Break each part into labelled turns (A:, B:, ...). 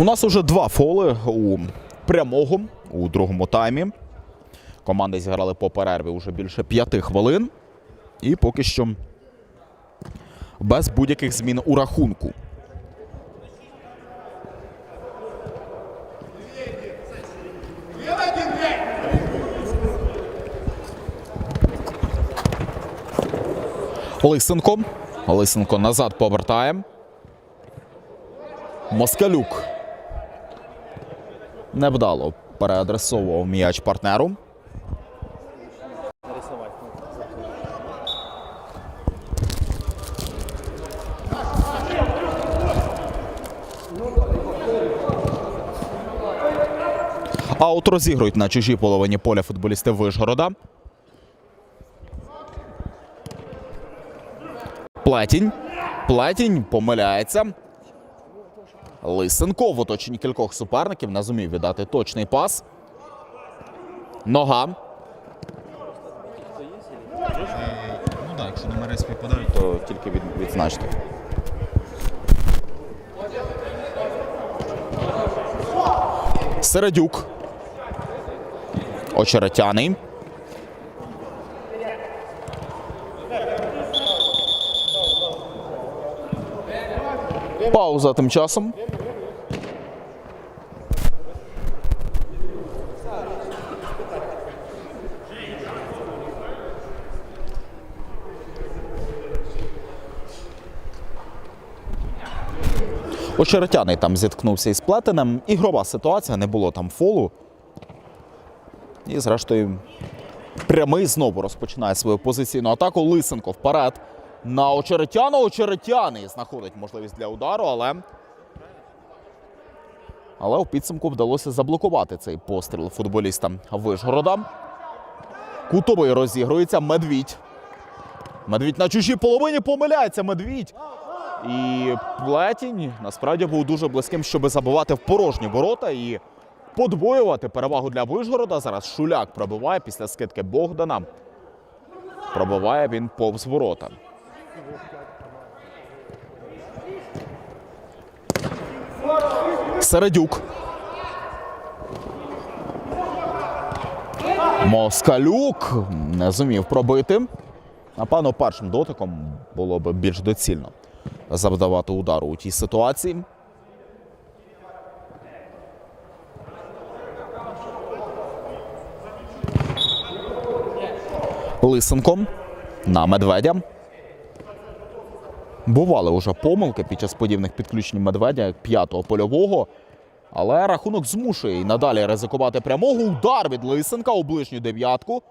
A: У нас уже два фоли у прямого у другому таймі. Команди зіграли по перерві уже більше п'яти хвилин. І поки що без будь-яких змін у рахунку. Лисенко. Лисенко назад повертає. Москалюк. Невдало переадресовував м'яч партнеру. Аут розігрують на чужій половині поля футболісти Вишгорода. Плетінь. Плетінь помиляється. Лисенко в оточенні кількох суперників не зумів віддати точний пас. Нога. Ну так, якщо номери співпадають, то тільки від, відзначте. Середюк. Очеретяний. Пауза тим часом. Очеретяний там зіткнувся із плетенем. Ігрова ситуація, не було там фолу. І зрештою прямий знову розпочинає свою позиційну атаку. Лисенко вперед. На Очеретяна. Очеретяний знаходить можливість для удару, але. Але у підсумку вдалося заблокувати цей постріл футболістам Вишгорода. Кутовий розігрується Медвідь. Медвідь на чужій половині помиляється Медвідь. І Плетінь насправді був дуже близьким, щоб забивати в порожні ворота і подвоювати перевагу для Вишгорода. Зараз Шуляк пробиває після скидки Богдана. Пробиває він повз ворота. Середюк. Москалюк не зумів пробити. Напевно, першим дотиком було б більш доцільно завдавати удару у тій ситуації. Лисенко на медведя. Бували вже помилки під час подібних підключень медведя п'ятого польового. Але рахунок змушує і надалі ризикувати прямого. Удар від Лисенка у ближню дев'ятку.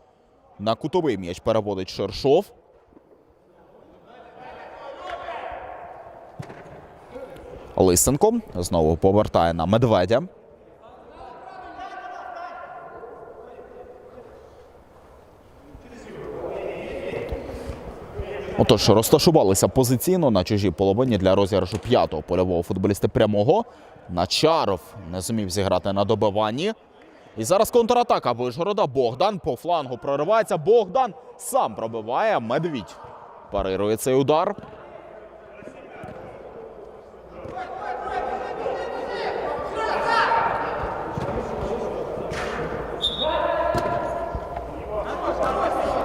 A: На кутовий м'яч переводить Шершов. Лисенко знову повертає на медведя. Отож, розташувалися позиційно на чужій половині для розіграшу п'ятого польового футболіста прямого. Начаров не зумів зіграти на добиванні. І зараз контратака Вишгорода. Богдан по флангу проривається. Богдан сам пробиває. Медвідь парирує цей удар.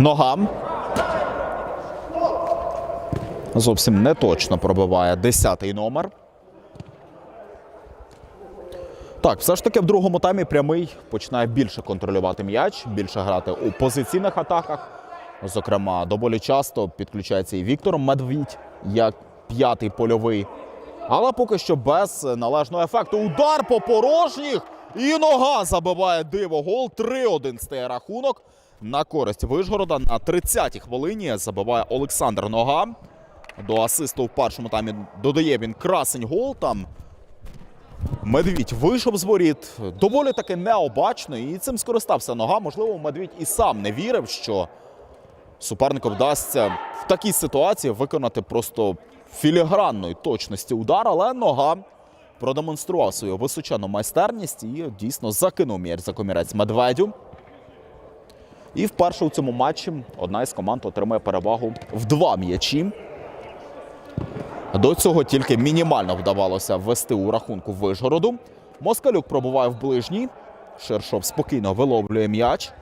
A: Нога. Зовсім не точно пробиває 10-й номер. Так, все ж таки в другому таймі прямий починає більше контролювати м'яч, більше грати у позиційних атаках. Зокрема, доволі часто підключається і Віктор Медвідь як п'ятий польовий. Але поки що без належного ефекту. Удар по порожніх. І нога забиває диво гол. 3-1 стає рахунок. На користь Вишгорода на 30-й хвилині забиває Олександр Нога. До асисту в першому таймі додає він красень гол. Там Медвідь вийшов з воріт. Доволі таки необачно. І цим скористався нога. Можливо, Медвідь і сам не вірив, що супернику вдасться в такій ситуації виконати просто філігранної точності удар, але нога продемонстрував свою височену майстерність і дійсно закинув м'яч за комірець Медведю. І вперше у цьому матчі одна із команд отримає перевагу в два м'ячі. До цього тільки мінімально вдавалося ввести у рахунку Вишгороду. Москалюк пробуває в ближній. Шершов спокійно виловлює м'яч.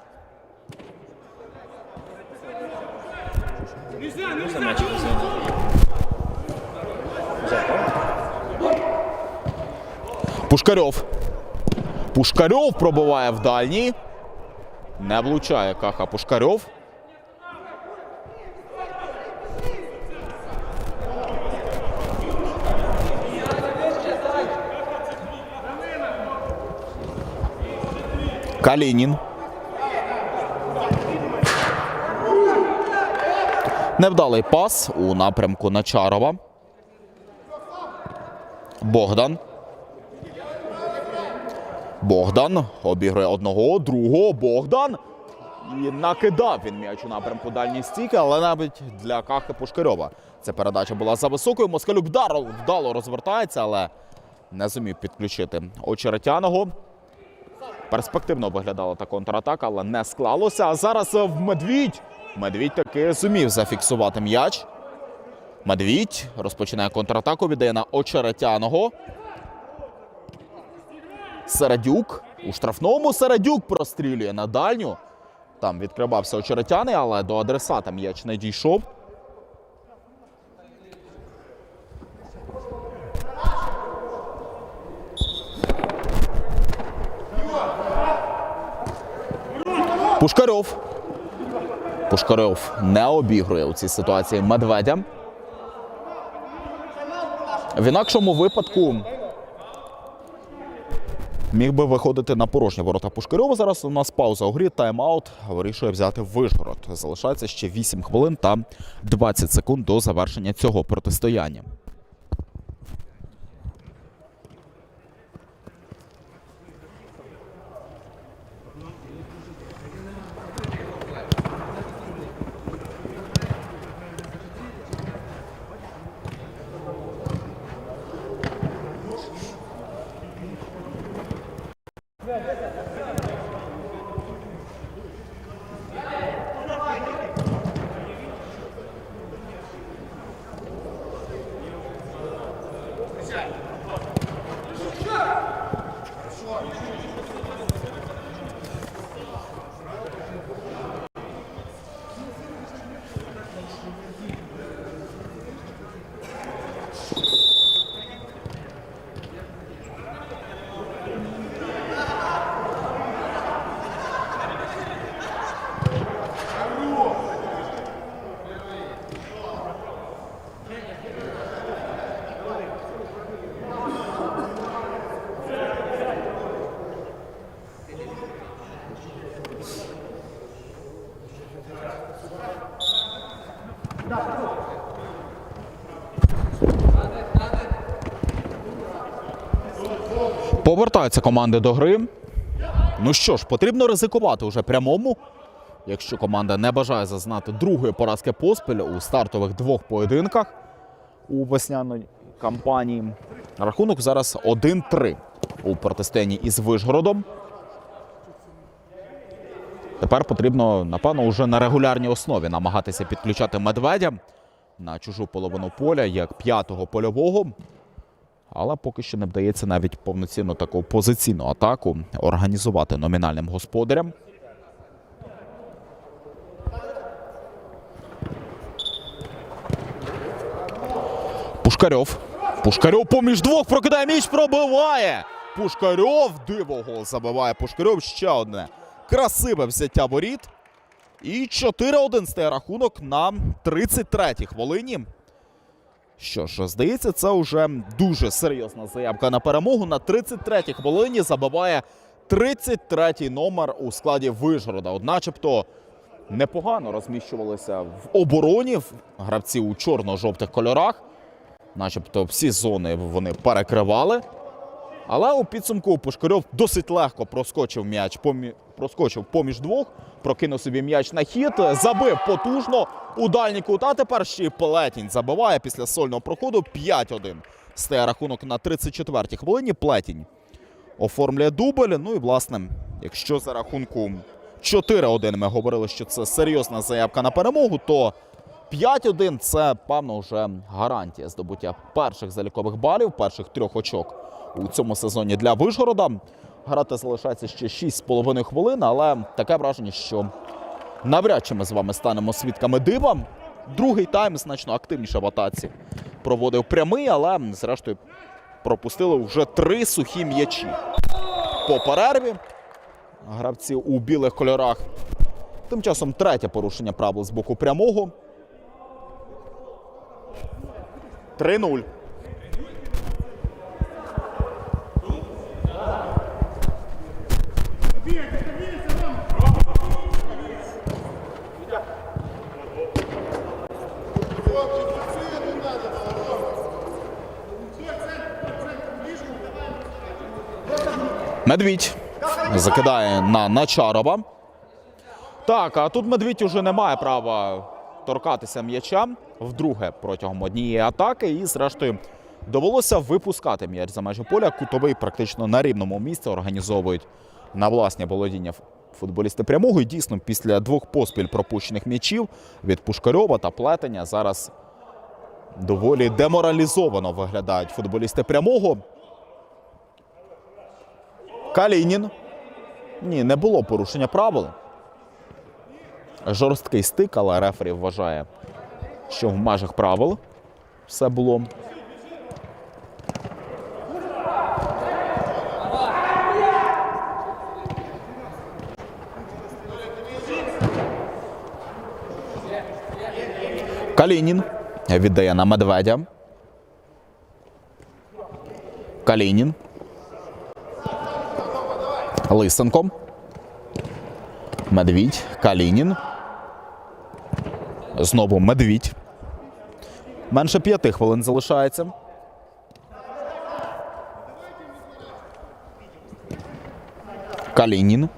A: Пушкарьов. Пушкарьов пробиває в дальній. Не влучає Каха Пушкарьов. Калінін. Невдалий пас у напрямку Начарова. Богдан. Богдан обігрує одного, другого. Богдан. І накидав він м'яч у напрямку дальньої стійки, але навіть для Кахи Пушкарьова ця передача була за високою. Москалюк вдало, розвертається, але не зумів підключити очеретяного. Перспективно виглядала та контратака, але не склалося. А зараз в Медвідь. Медвідь таки зумів зафіксувати м'яч. Медвідь розпочинає контратаку, віддає на очеретяного. Середюк. У штрафному Середюк прострілює на дальню. Там відкривався очеретяний, але до адресата м'яч не дійшов. Пушкарьов. Пушкарьов не обігрує у цій ситуації медведя. В інакшому випадку міг би виходити на порожні ворота Пушкарьова. Зараз у нас пауза у грі, тайм-аут вирішує взяти Вишгород. Залишається ще 8 хвилин та 20 секунд до завершення цього протистояння. Повертаються команди до гри. Ну що ж, потрібно ризикувати уже прямому. Якщо команда не бажає зазнати другої поразки поспіль у стартових двох поєдинках у весняній кампанії. Рахунок зараз 1-3 у протистоянні із Вишгородом. Тепер потрібно, напевно, вже на регулярній основі намагатися підключати медведя на чужу половину поля як п'ятого польового. Але поки що не вдається навіть повноцінну таку позиційну атаку організувати номінальним господарям. Пушкарьов. Пушкарьов поміж двох прокидає м'яч, пробиває. Пушкарьов диво гол забиває Пушкарьов. Ще одне красиве взяття воріт. І 4-1 стає рахунок на 33-й хвилині. Що ж, здається, це вже дуже серйозна заявка на перемогу. На 33-й хвилині забиває 33-й номер у складі Вишгорода. Одначебто непогано розміщувалися в обороні гравці у чорно-жовтих кольорах. Начебто всі зони вони перекривали. Але у підсумку Пушкарьов досить легко проскочив м'яч помі... проскочив поміж двох, прокинув собі м'яч на хід, забив потужно у дальній кут. Тепер ще й Плетінь забиває після сольного проходу 5-1. Стає рахунок на 34-й хвилині. Плетінь оформлює дубль. Ну і власне, якщо за рахунку 4-1 ми говорили, що це серйозна заявка на перемогу, то 5-1 це, певно, вже гарантія здобуття перших залікових балів, перших трьох очок у цьому сезоні для Вишгорода. Грати залишається ще 6,5 хвилин, але таке враження, що навряд чи ми з вами станемо свідками дива. Другий тайм значно активніше в атаці проводив прямий, але зрештою пропустили вже три сухі м'ячі. По перерві гравці у білих кольорах. Тим часом третє порушення правил з боку прямого. 3-0. Медвідь закидає на Начарова. Так, а тут Медвідь уже не має права торкатися м'яча вдруге протягом однієї атаки. І, зрештою, довелося випускати м'яч за межі поля. Кутовий практично на рівному місці організовують на власне володіння футболісти прямого. І дійсно, після двох поспіль пропущених м'ячів від Пушкарьова та плетення зараз доволі деморалізовано виглядають футболісти прямого. Калінін. Ні, не було порушення правил. Жорсткий стик, але рефері вважає, що в межах правил все було. Калінін віддає на медведя. Калінін. Лисенко. Медвідь. Калінін. Знову медвідь. Менше п'яти хвилин залишається. Калінін.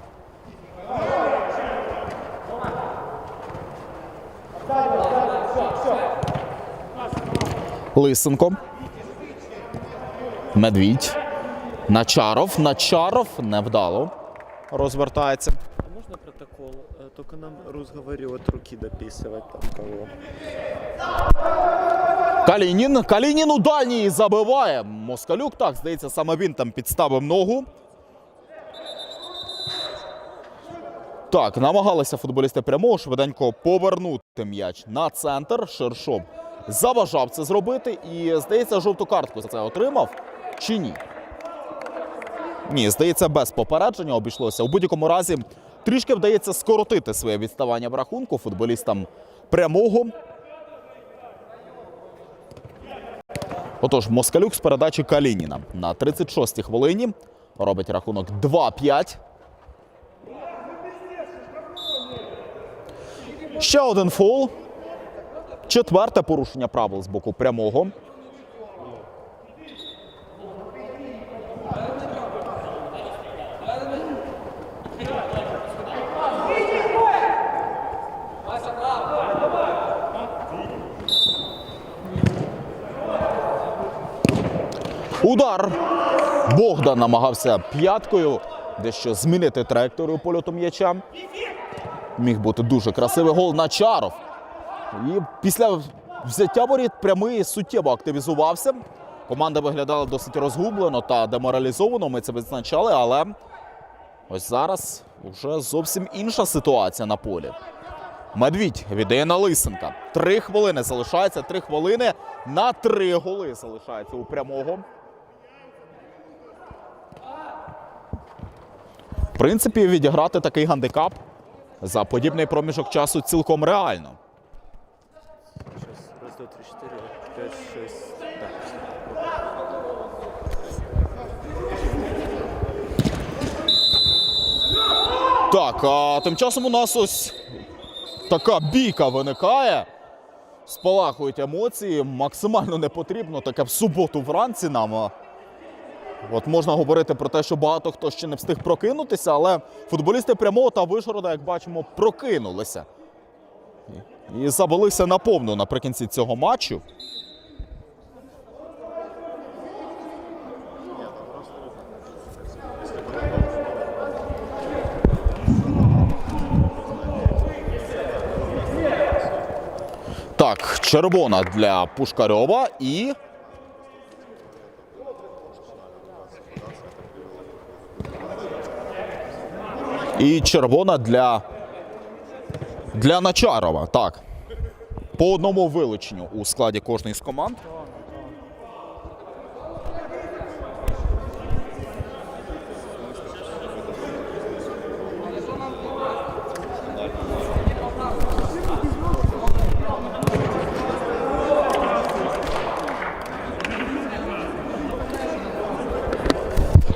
A: Лисенко. Медвідь. Начаров. Начаров невдало. Розвертається.
B: Можно протокол? Э, Только нам Рус руки дописывать там кого.
A: Калінін. Калінін у дальній забиває. Москалюк, так, здається, саме він там підставив ногу. Так, намагалися футболісти прямого швиденько повернути м'яч на центр. Шершов заважав це зробити. І, здається, жовту картку за це отримав. Чи ні? Ні, здається, без попередження обійшлося. У будь-якому разі трішки вдається скоротити своє відставання в рахунку футболістам прямого. Отож, Москалюк з передачі Калініна на 36-й хвилині робить рахунок 2-5. Ще один фол. Четверте порушення правил з боку прямого. Удар. Богдан намагався п'яткою дещо змінити траєкторію польоту м'яча. Міг бути дуже красивий гол на Чаров. І після взяття воріт прямий суттєво активізувався. Команда виглядала досить розгублено та деморалізовано. Ми це відзначали, але ось зараз вже зовсім інша ситуація на полі. Медвідь віддає на Лисенка. Три хвилини залишається. Три хвилини на три голи залишається у прямого. Принципі, відіграти такий гандикап за подібний проміжок часу цілком реально. Так, а тим часом у нас ось така бійка виникає. Спалахують емоції, максимально не потрібно таке в суботу вранці нам. От можна говорити про те, що багато хто ще не встиг прокинутися, але футболісти прямого та Вишгорода, як бачимо, прокинулися. І завелися наповну наприкінці цього матчу. Так, Червона для Пушкарьова і. І червона для. Для Начарова. Так. По одному вилученню у складі кожної з команд.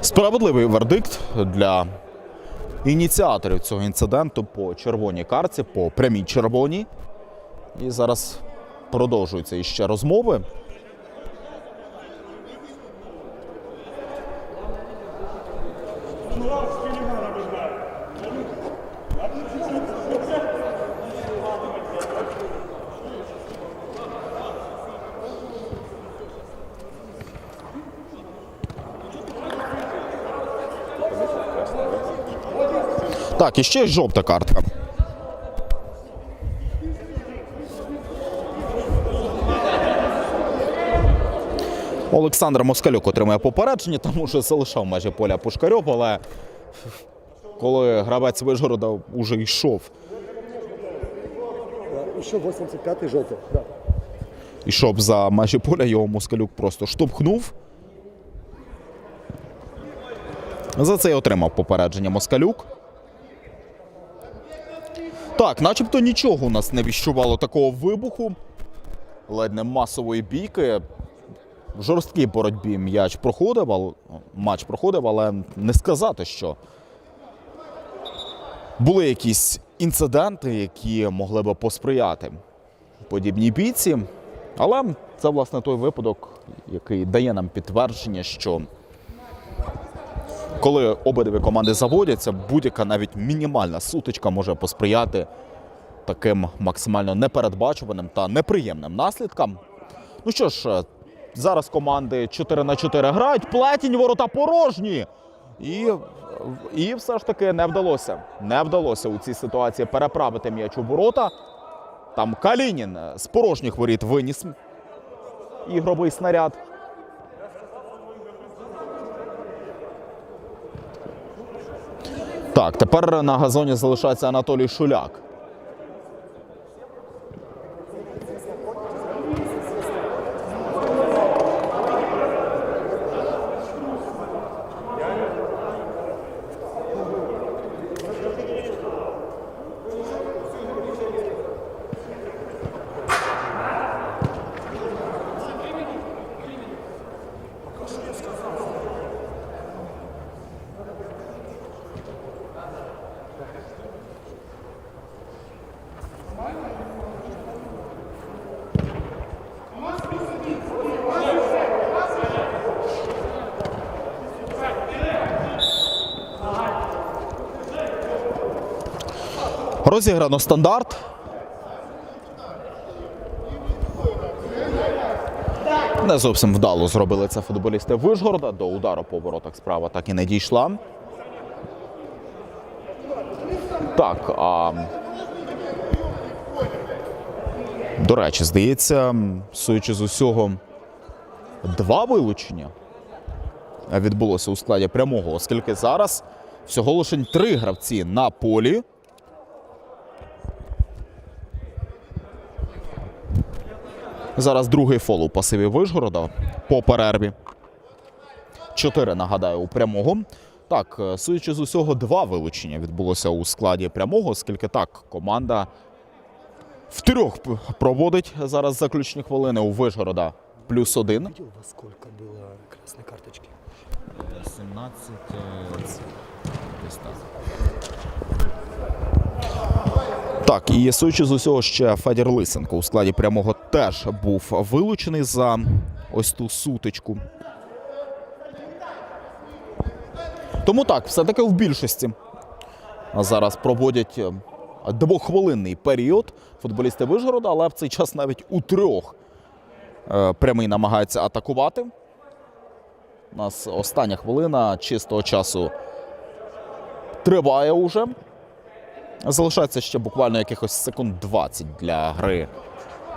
A: Справедливий вердикт для ініціаторів цього інциденту по червоній карці, по прямій червоній. І зараз продовжуються іще розмови. І ще жовта картка. Олександр Москалюк отримує попередження, тому що залишав майже поля Пушкарьов, але коли гравець Вишгорода вже йшов,
C: Еще 85-й желтый. Да.
A: йшов за межі поля, його Москалюк просто штовхнув. За це й отримав попередження Москалюк. Так, начебто нічого у нас не віщувало такого вибуху. Ледь не масової бійки. В жорсткій боротьбі м'яч проходив, матч проходив, але не сказати, що були якісь інциденти, які могли би посприяти подібній бійці. Але це власне той випадок, який дає нам підтвердження, що коли обидві команди заводяться, будь-яка навіть мінімальна сутичка може посприяти таким максимально непередбачуваним та неприємним наслідкам. Ну що ж, зараз команди 4 на 4 грають, плетінь ворота порожні. І, і все ж таки не вдалося. Не вдалося у цій ситуації переправити м'яч у ворота. Там Калінін з порожніх воріт виніс ігровий снаряд. Так, тепер на газоні залишається Анатолій Шуляк. Розіграно стандарт. Не зовсім вдало зробили це футболісти Вишгорода. До удару по воротах справа так і не дійшла. Так, а до речі, здається, суючи з усього, два вилучення відбулося у складі прямого, оскільки зараз всього лише три гравці на полі. Зараз другий фол у пасиві Вишгорода по перерві. Чотири, нагадаю, у прямого. Так, е, судячи з усього, два вилучення відбулося у складі прямого, оскільки так команда втрьох п- проводить зараз заключні хвилини у Вишгорода плюс один.
C: Сколько было красной карточки?
A: 17 Так, і судячи з усього, ще Федір Лисенко у складі прямого теж був вилучений за ось ту сутичку. Тому так, все-таки в більшості зараз проводять е, двоххвилинний період футболісти Вишгорода, але в цей час навіть у трьох е, прямий намагається атакувати. У нас остання хвилина чистого часу триває уже. Залишається ще буквально якихось секунд 20 для гри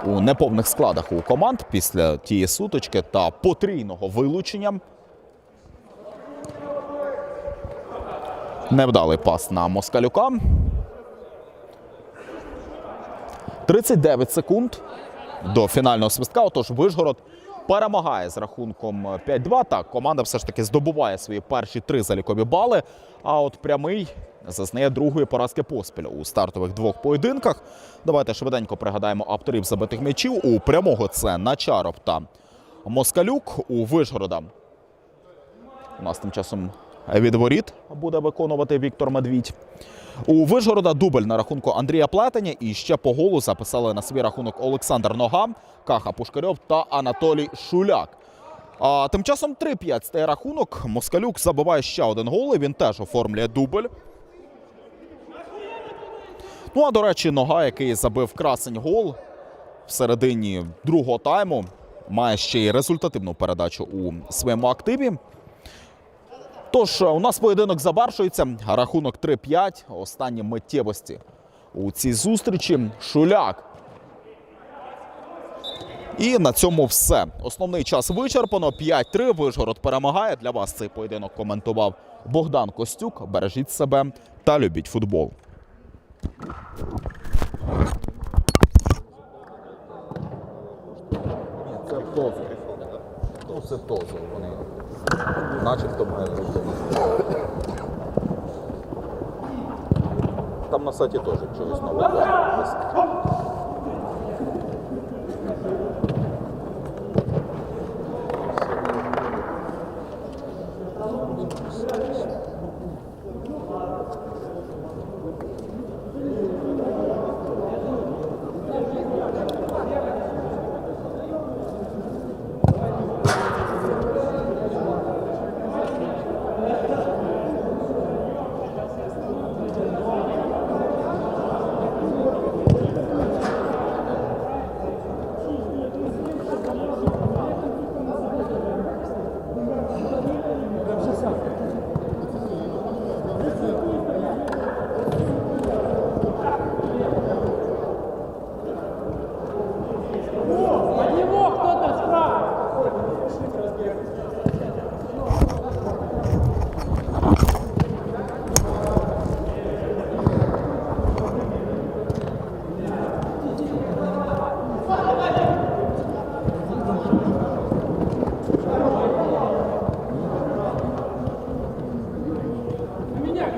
A: у неповних складах у команд після тієї сутички та потрійного вилучення. Невдалий пас на Москалюка. 39 секунд до фінального свистка. Отож, Вишгород перемагає з рахунком 5-2. Так, команда все ж таки здобуває свої перші три залікові бали. А от прямий зазнає другої поразки поспіль у стартових двох поєдинках. Давайте швиденько пригадаємо авторів забитих м'ячів. У прямого це Начаров та Москалюк. У Вишгорода у нас тим часом від воріт буде виконувати Віктор Медвідь. У Вишгорода дубль на рахунку Андрія Плетеня і ще по голу записали на свій рахунок Олександр Нога, Каха Пушкарьов та Анатолій Шуляк. А тим часом 3-5 стає рахунок. Москалюк забиває ще один гол. і Він теж оформлює дубль. Ну а до речі, нога, який забив красень гол в середині другого тайму, має ще й результативну передачу у своєму активі. Тож у нас поєдинок завершується. Рахунок 3-5. Останні миттєвості у цій зустрічі. Шуляк. І на цьому все. Основний час вичерпано. 5-3. Вишгород перемагає. Для вас цей поєдинок коментував Богдан Костюк. Бережіть себе та любіть футбол. Це тозу. Ну, це тозу. Вони начебто має бути. Там на сайті теж чогось нового.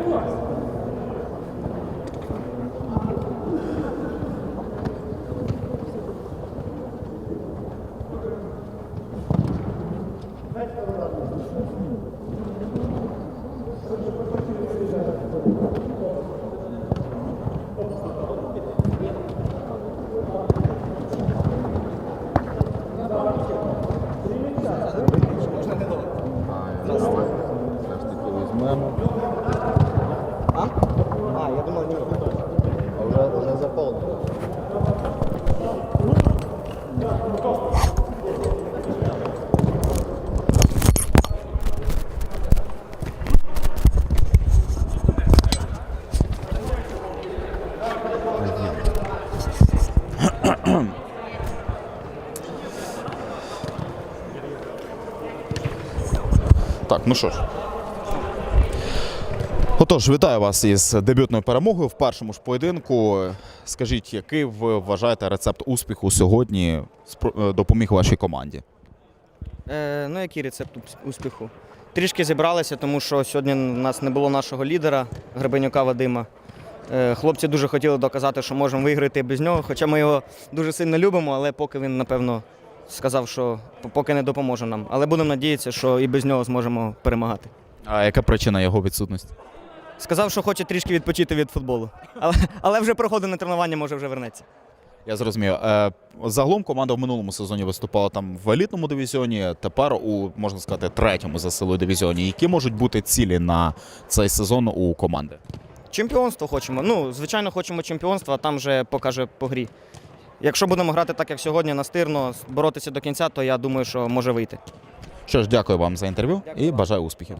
D: На меня
A: Так, ну що ж. Отож, вітаю вас із дебютною перемогою в першому ж поєдинку. Скажіть, який ви вважаєте рецепт успіху сьогодні е, допоміг вашій команді?
E: Е, ну, який рецепт успіху? Трішки зібралися, тому що сьогодні у нас не було нашого лідера Гребенюка Вадима. Е, хлопці дуже хотіли доказати, що можемо виграти без нього, хоча ми його дуже сильно любимо, але поки він, напевно, сказав, що поки не допоможе нам. Але будемо надіятися, що і без нього зможемо перемагати.
A: А яка причина його відсутності?
E: Сказав, що хоче трішки відпочити від футболу. Але, але вже проходить на тренування, може вже вернеться.
A: Я зрозумів. Е, загалом команда в минулому сезоні виступала там в елітному дивізіоні, тепер у можна сказати третьому за силою дивізіоні. Які можуть бути цілі на цей сезон у команди?
E: Чемпіонство хочемо. Ну, звичайно, хочемо чемпіонства, а там вже покаже по грі. Якщо будемо грати так, як сьогодні, настирно, боротися до кінця, то я думаю, що може вийти.
A: Що ж, дякую вам за інтерв'ю і бажаю успіхів.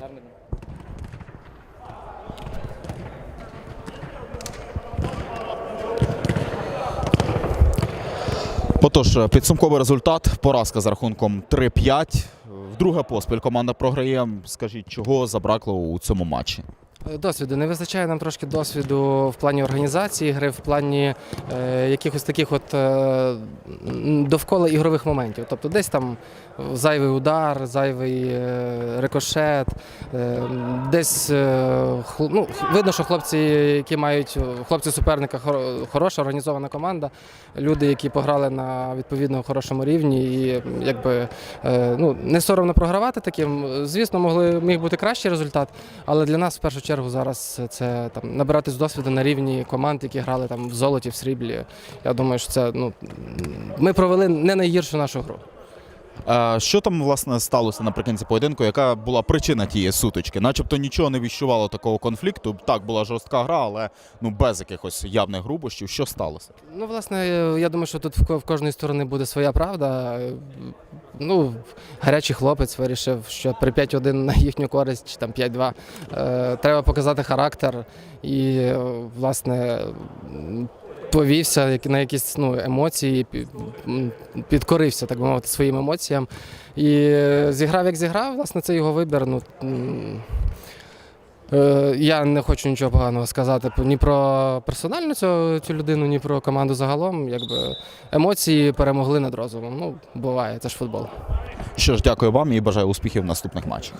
A: Отож, підсумковий результат. Поразка з рахунком 3-5. Вдруге поспіль команда програє. Скажіть, чого забракло у цьому матчі?
F: Е, Досвіду не вистачає нам трошки досвіду в плані організації гри, в плані е, якихось таких от е, довкола ігрових моментів. Тобто десь там зайвий удар, зайвий е, рикошет, е, десь е, хл- ну, видно, що хлопці, які мають хлопці суперника, хороша організована команда, люди, які пограли на відповідно хорошому рівні, і якби е, ну, не соромно програвати таким. Звісно, могли міг бути кращий результат. Але для нас в першу чергу зараз це там набиратись досвіду на рівні команд, які грали там в золоті, в сріблі. Я думаю, що це ну ми провели не найгіршу нашу гру.
A: Що там власне сталося наприкінці поєдинку? Яка була причина тієї сутички? Начебто нічого не віщувало такого конфлікту. Так, була жорстка гра, але ну без якихось явних грубощів. Що сталося?
F: Ну, власне, я думаю, що тут в кожної сторони буде своя правда. Ну, гарячий хлопець вирішив, що при 5-1 на їхню користь, чи там 5-2, е, треба показати характер і, власне, повівся на якісь ну, емоції, підкорився, так би мовити, своїм емоціям. І зіграв, як зіграв, власне, це його вибір. Ну, Е, Я не хочу нічого поганого сказати ні про персонально цю, цю людину, ні про команду загалом. Якби емоції перемогли над розумом. Ну, буває, це ж футбол.
A: Що ж, дякую вам і бажаю успіхів в наступних матчах.